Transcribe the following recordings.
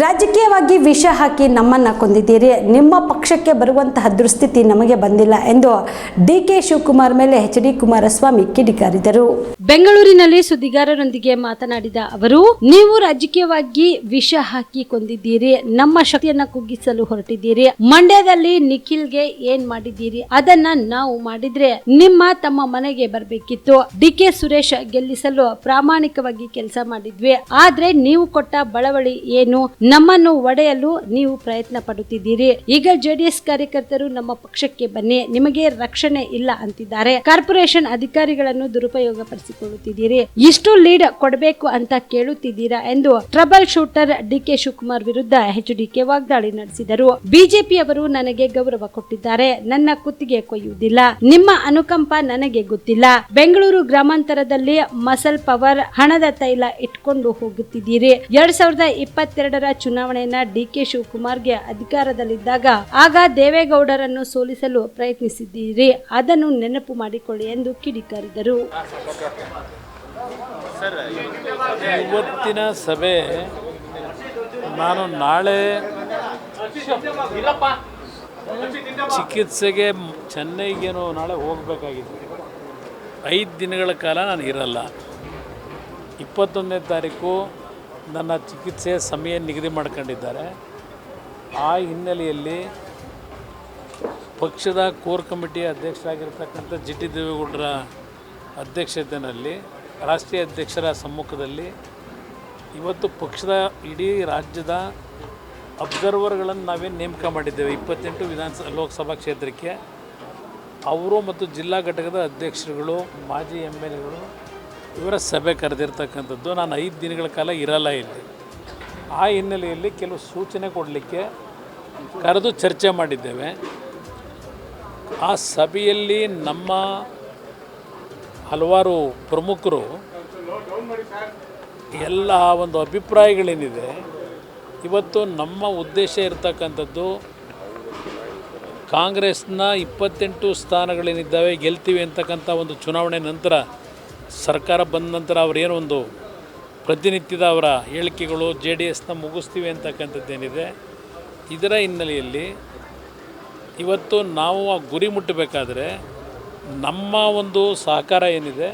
ರಾಜಕೀಯವಾಗಿ ವಿಷ ಹಾಕಿ ನಮ್ಮನ್ನ ಕೊಂದಿದ್ದೀರಿ. ನಿಮ್ಮ ಪಕ್ಷಕ್ಕೆ ಬರುವಂತಹ ದುಸ್ಥಿತಿ ನಮಗೆ ಬಂದಿಲ್ಲ ಎಂದು ಡಿ ಕೆ ಶಿವಕುಮಾರ್ ಮೇಲೆ ಎಚ್ ಡಿ ಕುಮಾರಸ್ವಾಮಿ ಕಿಡಿಕಾರಿದರು. ಬೆಂಗಳೂರಿನಲ್ಲಿ ಸುದ್ದಿಗಾರರೊಂದಿಗೆ ಮಾತನಾಡಿದ ಅವರು, ನೀವು ರಾಜಕೀಯವಾಗಿ ವಿಷ ಹಾಕಿ ಕೊಂದಿದ್ದೀರಿ. ನಮ್ಮ ಶಕ್ತಿಯನ್ನ ಕುಗ್ಗಿಸಲು ಹೊರಟಿದ್ದೀರಿ. ಮಂಡ್ಯದಲ್ಲಿ ನಿಖಿಲ್ಗೆ ಏನ್ ಮಾಡಿದ್ದೀರಿ? ಅದನ್ನ ನಾವು ಮಾಡಿದ್ರೆ ನಿಮ್ಮ ತಮ್ಮ ಮನೆಗೆ ಬರಬೇಕಿತ್ತು. ಡಿ ಕೆ ಸುರೇಶ್ ಗೆಲ್ಲಿಸಲು ಪ್ರಾಮಾಣಿಕವಾಗಿ ಕೆಲಸ ಮಾಡಿದ್ವಿ. ಆದ್ರೆ ನೀವು ಕೊಟ್ಟ ಬಳವಳಿ ಏನು? ನಮ್ಮನ್ನು ಒಡೆಯಲು ನೀವು ಪ್ರಯತ್ನ ಪಡುತ್ತಿದ್ದೀರಿ. ಈಗ ಜೆಡಿಎಸ್ ಕಾರ್ಯಕರ್ತರು ನಮ್ಮ ಪಕ್ಷಕ್ಕೆ ಬನ್ನಿ. ನಿಮಗೆ ರಕ್ಷಣೆ ಇಲ್ಲ ಅಂತಿದ್ದಾರೆ. ಕಾರ್ಪೊರೇಷನ್ ಅಧಿಕಾರಿಗಳನ್ನು ದುರುಪಯೋಗ ಪಡಿಸಿಕೊಳ್ಳುತ್ತಿದ್ದೀರಿ ಇಷ್ಟು ಲೀಡ್ ಕೊಡಬೇಕು ಅಂತ ಕೇಳುತ್ತಿದ್ದೀರಾ ಎಂದು trouble shooter D K Shivakumar ವಿರುದ್ಧ ಎಚ್ಡಿಕೆ ವಾಗ್ದಾಳಿ ನಡೆಸಿದರು. ಬಿಜೆಪಿಯವರು ನನಗೆ ಗೌರವ ಕೊಟ್ಟಿದ್ದಾರೆ. ನನ್ನ ಕುತ್ತಿಗೆ ಕೊಯ್ಯುವುದಿಲ್ಲ. ನಿಮ್ಮ ಅನುಕಂಪ ನನಗೆ ಗೊತ್ತಿಲ್ಲ. ಬೆಂಗಳೂರು ಗ್ರಾಮಾಂತರದಲ್ಲಿ ಮಸಲ್ ಪವರ್ ಹಣದ ತೈಲ ಇಟ್ಕೊಂಡು ಹೋಗುತ್ತಿದ್ದೀರಿ. ಎರಡ್ ಸಾವಿರದ ಇಪ್ಪತ್ತೆರಡರ ಚುನಾವಣೆಯನ್ನ ಡಿ ಕೆ ಶಿವಕುಮಾರ್ಗೆ ಅಧಿಕಾರದಲ್ಲಿದ್ದಾಗ ಆಗ ದೇವೇಗೌಡರನ್ನು ಸೋಲಿಸಲು ಪ್ರಯತ್ನಿಸಿದ್ದೀರಿ. ಅದನ್ನು ನೆನಪು ಮಾಡಿಕೊಳ್ಳಿ ಎಂದು ಕಿಡಿಕಾರಿದರು. ಇವತ್ತಿನ ಸಭೆ ನಾನು ನಾಳೆ ಚಿಕಿತ್ಸೆಗೆ ಚೆನ್ನೈಗೇನು ನಾಳೆ ಹೋಗಬೇಕಾಗಿತ್ತು. ಐದು ದಿನಗಳ ಕಾಲ ನಾನು ಇರಲ್ಲ. ಇಪ್ಪತ್ತೊಂದನೇ ತಾರೀಕು ನನ್ನ ಚಿಕಿತ್ಸೆಯ ಸಮಯ ನಿಗದಿ ಮಾಡ್ಕೊಂಡಿದ್ದಾರೆ. ಆ ಹಿನ್ನೆಲೆಯಲ್ಲಿ ಪಕ್ಷದ ಕೋರ್ ಕಮಿಟಿ ಅಧ್ಯಕ್ಷರಾಗಿರ್ತಕ್ಕಂಥ ಜಿ ಟಿ ದೇವೇಗೌಡರ ಅಧ್ಯಕ್ಷತೆಯಲ್ಲಿ, ರಾಷ್ಟ್ರೀಯ ಅಧ್ಯಕ್ಷರ ಸಮ್ಮುಖದಲ್ಲಿ ಇವತ್ತು ಪಕ್ಷದ ಇಡೀ ರಾಜ್ಯದ ಅಬ್ಸರ್ವರ್ಗಳನ್ನು ನಾವೇನು ನೇಮಕ ಮಾಡಿದ್ದೇವೆ. ಇಪ್ಪತ್ತೆಂಟು ವಿಧಾನಸಭಾ ಲೋಕಸಭಾ ಕ್ಷೇತ್ರಕ್ಕೆ. ಅವರು ಮತ್ತು ಜಿಲ್ಲಾ ಘಟಕದ ಅಧ್ಯಕ್ಷರುಗಳು, ಮಾಜಿ ಎಂ ಎಲ್ ಎಗಳು ಇವರ ಸಭೆ ಕರೆದಿರ್ತಕ್ಕಂಥದ್ದು ನಾನು ಐದು ದಿನಗಳ ಕಾಲ ಇರಲ್ಲ ಇಲ್ಲಿ. ಆ ಹಿನ್ನೆಲೆಯಲ್ಲಿ ಕೆಲವು ಸೂಚನೆ ಕೊಡಲಿಕ್ಕೆ ಕರೆದು ಚರ್ಚೆ ಮಾಡಿದ್ದೇವೆ. ಆ ಸಭೆಯಲ್ಲಿ ನಮ್ಮ ಹಲವಾರು ಪ್ರಮುಖರು ಎಲ್ಲ ಒಂದು ಅಭಿಪ್ರಾಯಗಳೇನಿದೆ, ಇವತ್ತು ನಮ್ಮ ಉದ್ದೇಶ ಇರತಕ್ಕಂಥದ್ದು ಕಾಂಗ್ರೆಸ್ನ ಇಪ್ಪತ್ತೆಂಟು ಸ್ಥಾನಗಳೇನಿದ್ದಾವೆ ಗೆಲ್ತೀವಿ ಅಂತಕ್ಕಂಥ ಒಂದು ಚುನಾವಣೆ ನಂತರ ಸರ್ಕಾರ ಬಂದ ನಂತರ ಅವರೇನು ಒಂದು ಪ್ರತಿನಿತ್ಯದ ಅವರ ಹೇಳಿಕೆಗಳು ಜೆ ಡಿ ಎಸ್ನ ಮುಗಿಸ್ತೀವಿ ಅಂತಕ್ಕಂಥದ್ದೇನಿದೆ. ಇದರ ಹಿನ್ನೆಲೆಯಲ್ಲಿ ಇವತ್ತು ನಾವು ಆ ಗುರಿ ಮುಟ್ಟಬೇಕಾದ್ರೆ ನಮ್ಮ ಒಂದು ಸಹಕಾರ ಏನಿದೆ,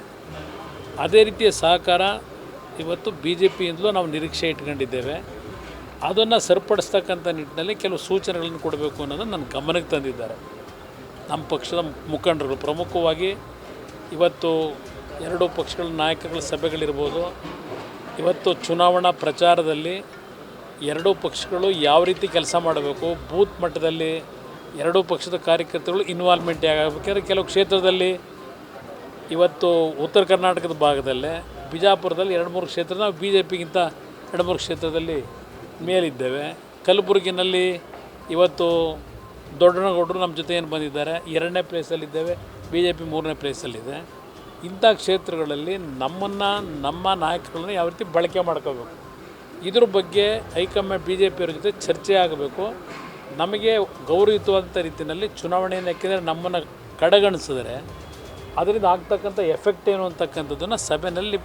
ಅದೇ ರೀತಿಯ ಸಹಕಾರ ಇವತ್ತು ಬಿ ಜೆ ಪಿಯಿಂದಲೂ ನಾವು ನಿರೀಕ್ಷೆ ಇಟ್ಕೊಂಡಿದ್ದೇವೆ. ಅದನ್ನು ಸರಿಪಡಿಸ್ತಕ್ಕಂಥ ನಿಟ್ಟಿನಲ್ಲಿ ಕೆಲವು ಸೂಚನೆಗಳನ್ನು ಕೊಡಬೇಕು ಅನ್ನೋದನ್ನು ನನ್ನ ಗಮನಕ್ಕೆ ತಂದಿದ್ದಾರೆ. ನಮ್ಮ ಪಕ್ಷದ ಮುಖಂಡರು ಪ್ರಮುಖವಾಗಿ ಇವತ್ತು ಎರಡು ಪಕ್ಷಗಳ ನಾಯಕಗಳ ಸಭೆಗಳಿರ್ಬೋದು. ಇವತ್ತು ಚುನಾವಣಾ ಪ್ರಚಾರದಲ್ಲಿ ಎರಡೂ ಪಕ್ಷಗಳು ಯಾವ ರೀತಿ ಕೆಲಸ ಮಾಡಬೇಕು, ಬೂತ್ ಮಟ್ಟದಲ್ಲಿ ಎರಡೂ ಪಕ್ಷದ ಕಾರ್ಯಕರ್ತರುಗಳು ಇನ್ವಾಲ್ವ್ಮೆಂಟ್ ಆಗಬೇಕಾದ್ರೆ ಕೆಲವು ಕ್ಷೇತ್ರದಲ್ಲಿ ಇವತ್ತು ಉತ್ತರ ಕರ್ನಾಟಕದ ಭಾಗದಲ್ಲೇ ಬಿಜಾಪುರದಲ್ಲಿ ಎರಡು ಮೂರು ಕ್ಷೇತ್ರ, ನಾವು ಬಿ ಜೆ ಪಿಗಿಂತ ಎರಡು ಮೂರು ಕ್ಷೇತ್ರದಲ್ಲಿ ಮೇಲಿದ್ದೇವೆ. ಕಲಬುರಗಿನಲ್ಲಿ ಇವತ್ತು ದೊಡ್ಡನಗೌಡರು ನಮ್ಮ ಜೊತೆ ಏನು ಬಂದಿದ್ದಾರೆ, ಎರಡನೇ ಪ್ಲೇಸಲ್ಲಿದ್ದೇವೆ ಬಿ ಜೆ ಪಿ ಮೂರನೇ ಪ್ಲೇಸಲ್ಲಿದೆ ಇಂಥ ಕ್ಷೇತ್ರಗಳಲ್ಲಿ ನಮ್ಮನ್ನು, ನಮ್ಮ ನಾಯಕರನ್ನ ಯಾವ ರೀತಿ ಬಳಕೆ ಮಾಡ್ಕೋಬೇಕು? ಇದ್ರ ಬಗ್ಗೆ ಹೈಕಮಾಂಡ್ ಬಿ ಜೆ ಪಿಯವ್ರ ಜೊತೆ ಚರ್ಚೆ ಆಗಬೇಕು. ನಮಗೆ ಗೌರವಯುತವಾದಂಥ ರೀತಿಯಲ್ಲಿ ಚುನಾವಣೆಯನ್ನು ಹಾಕಿದರೆ ನಮ್ಮನ್ನು ಕಡೆಗಣಿಸಿದ್ರೆ ಅದರಿಂದ ಆಗ್ತಕ್ಕಂಥ ಎಫೆಕ್ಟ್ ಏನು ಅಂತಕ್ಕಂಥದ್ದನ್ನು ಸಭೆಯಲ್ಲಿ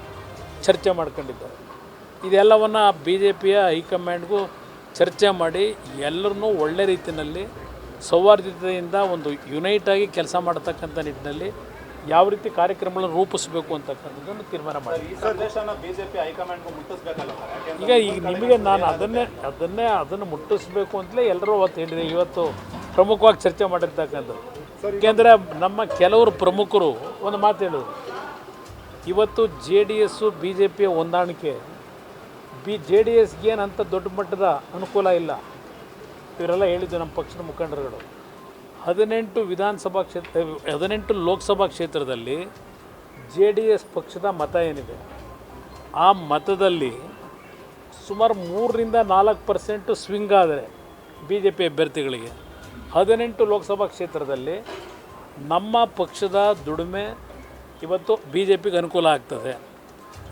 ಚರ್ಚೆ ಮಾಡ್ಕೊಂಡಿದ್ದಾರೆ. ಇದೆಲ್ಲವನ್ನು ಬಿ ಜೆ ಪಿಯ ಹೈಕಮಾಂಡ್ಗೂ ಚರ್ಚೆ ಮಾಡಿ ಎಲ್ಲರನ್ನೂ ಒಳ್ಳೆ ರೀತಿಯಲ್ಲಿ ಸೌಹಾರ್ದತೆಯಿಂದ ಒಂದು ಯುನೈಟಾಗಿ ಕೆಲಸ ಮಾಡ್ತಕ್ಕಂಥ ನಿಟ್ಟಿನಲ್ಲಿ ಯಾವ ರೀತಿ ಕಾರ್ಯಕ್ರಮಗಳನ್ನು ರೂಪಿಸಬೇಕು ಅಂತಕ್ಕಂಥದ್ದನ್ನು ತೀರ್ಮಾನ ಮಾಡಿ. ಈಗ ಈಗ ನಿಮಗೆ ನಾನು ಅದನ್ನೇ ಅದನ್ನೇ ಅದನ್ನು ಮುಟ್ಟಿಸ್ಬೇಕು ಅಂತಲೇ ಎಲ್ಲರೂ ಅವತ್ತು ಹೇಳಿದೆ ಇವತ್ತು ಪ್ರಮುಖವಾಗಿ ಚರ್ಚೆ ಮಾಡಿರ್ತಕ್ಕಂಥದ್ದು. ಏಕೆಂದರೆ ನಮ್ಮ ಕೆಲವರು ಪ್ರಮುಖರು ಒಂದು ಮಾತು ಹೇಳಿದರು ಇವತ್ತು J D S B J ಪಿಯ ಹೊಂದಾಣಿಕೆ ಬಿ ಜೆ ಡಿ ಎಸ್ಗೆ ಏನಂತ ದೊಡ್ಡ ಮಟ್ಟದ ಅನುಕೂಲ ಇಲ್ಲ. ಇವರೆಲ್ಲ ಹೇಳಿದ್ದು ನಮ್ಮ ಪಕ್ಷದ ಮುಖಂಡರುಗಳು. ಹದಿನೆಂಟು ವಿಧಾನಸಭಾ ಕ್ಷೇತ್ರ, ಹದಿನೆಂಟು ಲೋಕಸಭಾ ಕ್ಷೇತ್ರದಲ್ಲಿ ಜೆ ಡಿ ಎಸ್ ಪಕ್ಷದ ಮತ ಏನಿದೆ? ಆ ಮತದಲ್ಲಿ ಸುಮಾರು ಮೂರರಿಂದ ನಾಲ್ಕು ಪರ್ಸೆಂಟು ಸ್ವಿಂಗ್ ಆದರೆ ಬಿ ಜೆ ಪಿ ಅಭ್ಯರ್ಥಿಗಳಿಗೆ. ಹದಿನೆಂಟು ಲೋಕಸಭಾ ಕ್ಷೇತ್ರದಲ್ಲಿ ನಮ್ಮ ಪಕ್ಷದ ದುಡಿಮೆ ಇವತ್ತು ಬಿ ಜೆ ಪಿಗೆ ಅನುಕೂಲ ಆಗ್ತದೆ.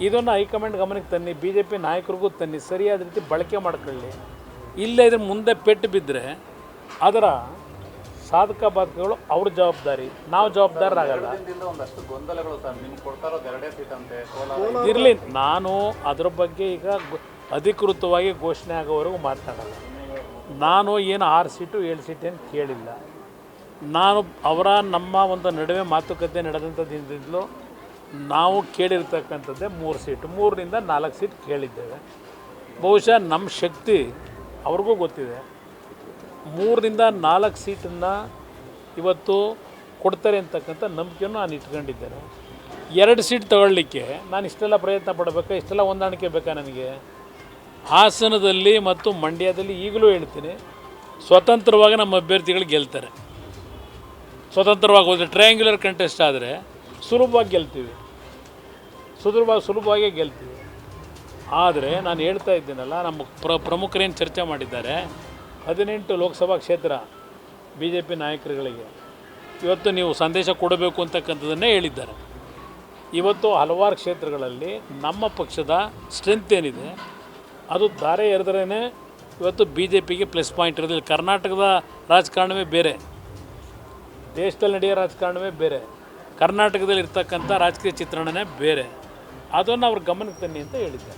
ಇದನ್ನು ಹೈಕಮಾಂಡ್ ಗಮನಕ್ಕೆ ತನ್ನಿ ಬಿ ಜೆ ಪಿ ನಾಯಕರಿಗೂ ತನ್ನಿ, ಸರಿಯಾದ ರೀತಿ ಬಳಕೆ ಮಾಡ್ಕೊಳ್ಳಿ. ಇಲ್ಲೇ ಇದ್ರ ಮುಂದೆ ಪೆಟ್ಟು ಬಿದ್ದರೆ ಅದರ ಸಾಧಕ ಬಾಧಕಗಳು ಅವ್ರ ಜವಾಬ್ದಾರಿ. ನಾವು ಜವಾಬ್ದಾರರಾಗಲ್ಲ. ಒಂದಷ್ಟು ಗೊಂದಲಗಳು ಸರ್. ನಿಮ್ಗೆ ಕೊಡ್ತಾ ಎರಡೇ ಸೀಟ್ ಅಂತೆ. ಇರಲಿ ನಾನು ಅದ್ರ ಬಗ್ಗೆ ಈಗ ಅಧಿಕೃತವಾಗಿ ಘೋಷಣೆ ಆಗೋವರೆಗೂ ಮಾತನಾಡಲ್ಲ. ನಾನು ಏನು ಆರು ಸೀಟು ಏಳು ಸೀಟು ಏನು ಕೇಳಿಲ್ಲ. ನಾನು ಅವರ ನಮ್ಮ ಒಂದು ನಡುವೆ ಮಾತುಕತೆ ನಡೆದಂಥ ದಿನದಿಂದಲೂ ನಾವು ಕೇಳಿರ್ತಕ್ಕಂಥದ್ದೇ ಮೂರು ಸೀಟು ಮೂರರಿಂದ ನಾಲ್ಕು ಸೀಟ್ ಕೇಳಿದ್ದೇವೆ. ಬಹುಶಃ ನಮ್ಮ ಶಕ್ತಿ ಅವ್ರಿಗೂ ಗೊತ್ತಿದೆ. ಮೂರರಿಂದ ನಾಲ್ಕು ಸೀಟನ್ನು ಇವತ್ತು ಕೊಡ್ತಾರೆ ಅಂತಕ್ಕಂಥ ನಂಬಿಕೆಯನ್ನು ನಾನು ಇಟ್ಕೊಂಡಿದ್ದೇನೆ. ಎರಡು ಸೀಟ್ ತಗೊಳ್ಳಿಕ್ಕೆ ನಾನು ಇಷ್ಟೆಲ್ಲ ಪ್ರಯತ್ನ ಪಡಬೇಕಾ? ಇಷ್ಟೆಲ್ಲ ಹೊಂದಾಣಿಕೆ ಬೇಕಾ ನನಗೆ? ಹಾಸನದಲ್ಲಿ ಮತ್ತು ಮಂಡ್ಯದಲ್ಲಿ ಈಗಲೂ ಹೇಳ್ತೀನಿ, ಸ್ವತಂತ್ರವಾಗಿ ನಮ್ಮ ಅಭ್ಯರ್ಥಿಗಳು ಗೆಲ್ತಾರೆ. ಸ್ವತಂತ್ರವಾಗಿ ಹೋದರೆ ಟ್ರಯಾಂಗ್ಯುಲರ್ ಕಂಟೆಸ್ಟ್ ಆದರೆ ಸುಲಭವಾಗಿ ಗೆಲ್ತೀವಿ. ಸುಲಭವಾಗಿ ಸುಲಭವಾಗಿ ಗೆಲ್ತೀವಿ. ಆದರೆ ನಾನು ಹೇಳ್ತಾ ಇದ್ದೀನಲ್ಲ, ನಮ್ಮ ಪ್ರ, ಪ್ರಮುಖರೇನು ಚರ್ಚೆ ಮಾಡಿದ್ದಾರೆ ಹದಿನೆಂಟು ಲೋಕಸಭಾ ಕ್ಷೇತ್ರ ಬಿ ಜೆ ಪಿ ನಾಯಕರುಗಳಿಗೆ ಇವತ್ತು ನೀವು ಸಂದೇಶ ಕೊಡಬೇಕು ಅಂತಕ್ಕಂಥದ್ದನ್ನೇ ಹೇಳಿದ್ದಾರೆ. ಇವತ್ತು ಹಲವಾರು ಕ್ಷೇತ್ರಗಳಲ್ಲಿ ನಮ್ಮ ಪಕ್ಷದ ಸ್ಟ್ರೆಂತ್ ಏನಿದೆ, ಅದು ಧಾರೆ ಎರೆದ್ರೇ ಇವತ್ತು ಬಿ ಜೆ ಪಿಗೆ ಪ್ಲಸ್ ಪಾಯಿಂಟ್ ಇರೋದಿಲ್ಲ. ಕರ್ನಾಟಕದ ರಾಜಕಾರಣವೇ ಬೇರೆ, ದೇಶದಲ್ಲಿ ನಡೆಯೋ ರಾಜಕಾರಣವೇ ಬೇರೆ, ಕರ್ನಾಟಕದಲ್ಲಿ ಇರ್ತಕ್ಕಂಥ ರಾಜಕೀಯ ಚಿತ್ರಣನೇ ಬೇರೆ. ಅದನ್ನು ಅವ್ರ ಗಮನಕ್ಕೆ ತನ್ನಿ ಅಂತ ಹೇಳಿದ್ದಾರೆ.